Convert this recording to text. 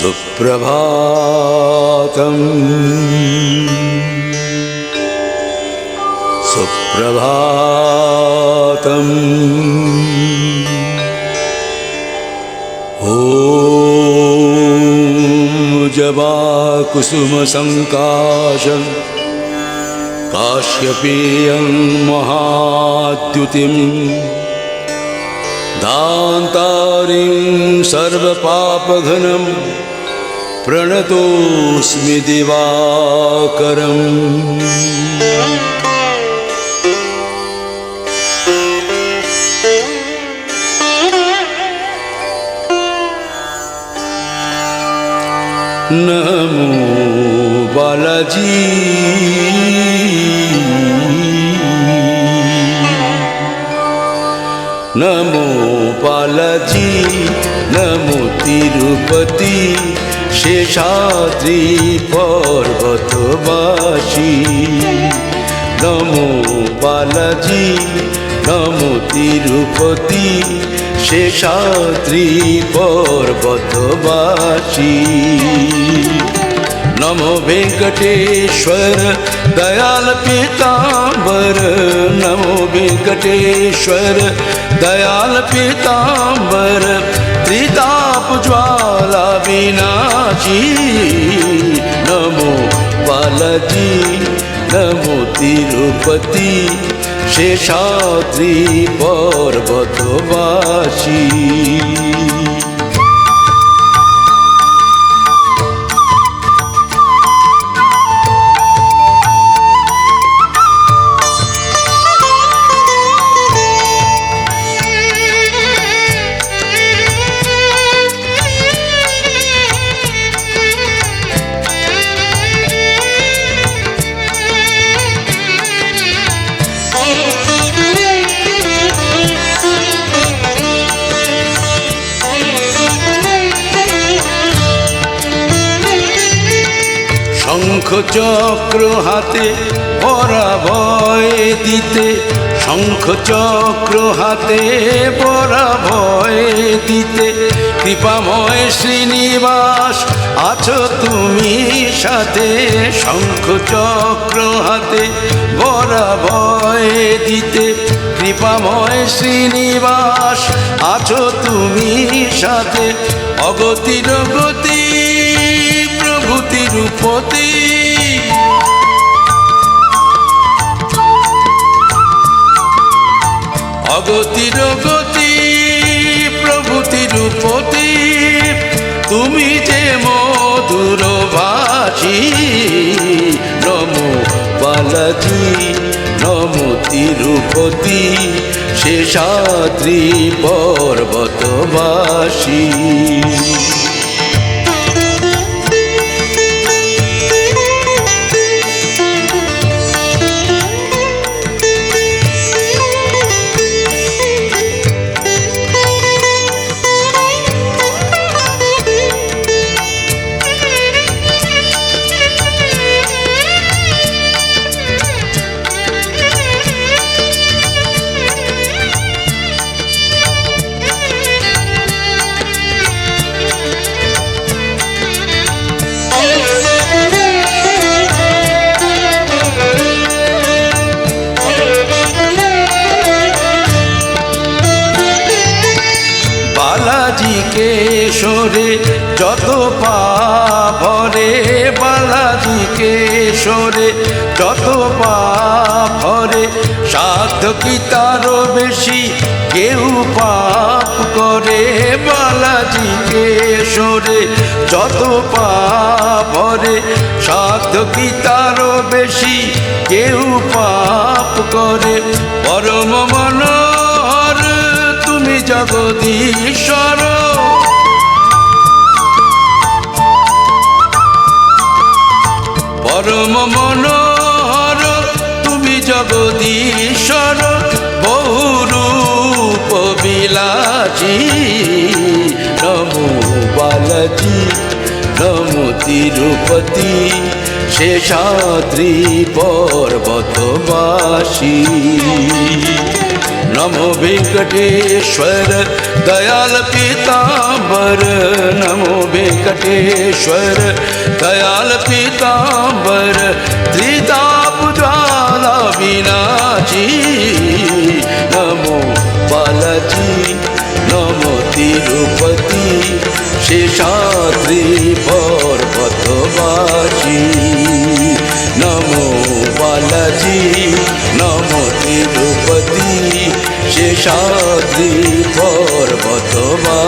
सुप्रभातम्। सुप्रभातम्। ॐ जवाकुसुमसङ्काशम्। काश्यपेयं महाद्युतिम्। दान्तारिं सर्वपापघनं प्रणतोऽस्मि दिवाकरम्। नमो बालाजी। नमो बालाजी नमो तिरुपति। शेषाद्रि पर्वतवासी नमो बालाजी नमो तिरुपति शेषाद्रि पर्वतवासी नमो वेङ्कटेश्वर दयाल पीताम्बर नमो वेङ्कटेश्वर दयाल पीताम्बर त्रिताप ज्वाला বালা বিনাশী নমো বালাজি নমো তিরুপতি শেষাদ্রি পর্বতবাসী। চক্র হাতে পরা ভয় দিতে শঙ্খ চক্র হাতে পরা ভয় দিতে। কৃপাময় শ্রীনিবাস, আছো তুমি সাথে শঙ্খ চক্র হাতে বরা ভয় দিতে। কৃপাময় শ্রীনিবাস, আছো তুমি সাথে, অগতির গতি প্রভু তিরুপতি অগতির গতি প্রভু তিরুপতি তুমি যে মধুর ভাষী নমো বালাজি, নমো তিরুপতি শেষাদ্রি পর্বতবাসী। কেশরে যত পাভরে বালাজি কেশরে, যত পাভরে সাধ্য কি তারও বেশি, কেউ পাপ করে, বালাজি কেশরে, যত পাভরে সাধ্য কি তারও বেশি, কেউ পাপ করে। পরম মনোহর, তুমি জগদীশ্বর পরম মনোহর তুমি জগদীশ্বর বহুরূপ বিলাসী। নমো বালাজি নমো তিরুপতি শেষাদ্রি পর্বতবাসী। नमो वेङ्कटेश्वर दयाल पीताम्बर नमो वेङ्कटेश्वर दयाल पीताम्बर त्रितापज्वाला विनाची नमो बालाजी नमो तिरुपति शेषाद्रि पर्वतवासी সে সাদ্রি পর্বতবাসী